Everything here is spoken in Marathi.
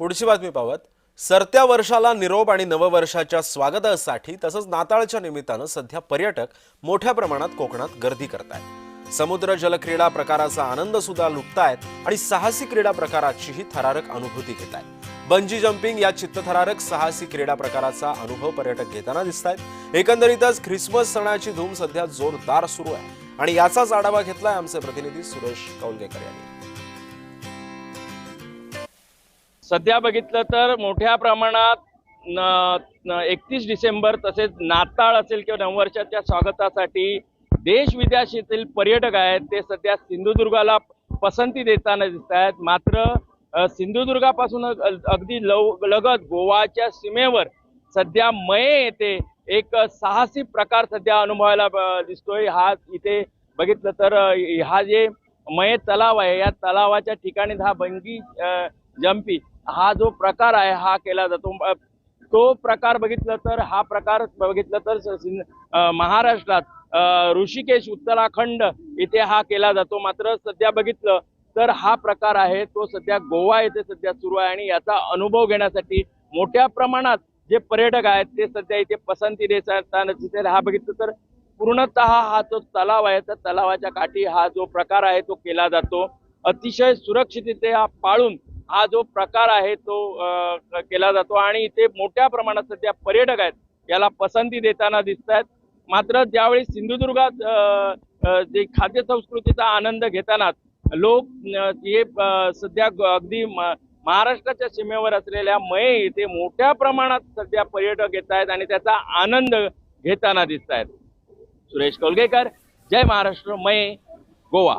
पुढची बातमी पाहत सरत्या वर्षाला निरोप आणि नववर्षाच्या स्वागतासाठी तसंच नाताळच्या निमित्तानं सध्या पर्यटक मोठ्या प्रमाणात कोकणात गर्दी करतायत. समुद्र जलक्रीडा प्रकाराचा आनंद सुद्धा लुटतायत आणि साहसी क्रीडा प्रकाराचीही थरारक अनुभूती घेत आहेत बंजी जम्पिंग या चित्तथरारक साहसी क्रीडा प्रकाराचा अनुभव पर्यटक घेताना दिसत आहेत एकंदरीतच ख्रिसमस सणाची धूम सध्या जोरदार सुरू आहे आणि याचाच आढावा घेतलाय आमचे प्रतिनिधी सुरेश कौलगेकर यांनी. सध्या बघितलं तर मोठ्या प्रमाणात एकतीस डिसेंबर तसेच नाताळ असेल किंवा नववर्षाच्या स्वागतासाठी देश विदेशातील पर्यटक आहेत ते सध्या सिंधुदुर्गाला पसंती देताना दिसत आहेत. मात्र सिंधुदुर्गापासून अगदी लव लगत गोवाच्या सीमेवर सध्या मये येथे एक साहसी प्रकार सध्या अनुभवायला दिसतोय. हा इथे बघितलं तर हा जे मये तलाव आहे या तलावाच्या ठिकाणी हा बंगी जंपी हा जो प्रकार आहे हा केला जातो. तो प्रकार बघितलं तर हा प्रकार बघितलं तर महाराष्ट्रात ऋषिकेश उत्तराखंड इथे हा केला जातो. मात्र सध्या बघितलं तर हा प्रकार आहे तो सध्या गोवा येथे सध्या सुरू आहे आणि याचा अनुभव घेण्यासाठी मोठ्या प्रमाणात जे पर्यटक आहेत ते सध्या इथे पसंती देताना तिथे हा बघितलं तर पूर्णतः हा जो तलाव आहे त्या तलावाच्या काठी हा जो प्रकार आहे तो केला जातो. अतिशय सुरक्षितरित्या पाळून हा जो प्रकार आहे तो केला जातो आणि इथे मोठ्या प्रमाणात सध्या पर्यटक आहेत याला पसंती देताना दिसत आहेत मात्र ज्यावेळी सिंधुदुर्गात जे खाद्य संस्कृतीचा आनंद घेताना लोक हे सध्या अगदी महाराष्ट्राच्या सीमेवर असलेल्या मये येथे मोठ्या प्रमाणात सध्या पर्यटक येत आहेत आणि त्याचा आनंद घेताना दिसत आहेत सुरेश कोलगेकर जय महाराष्ट्र मये गोवा.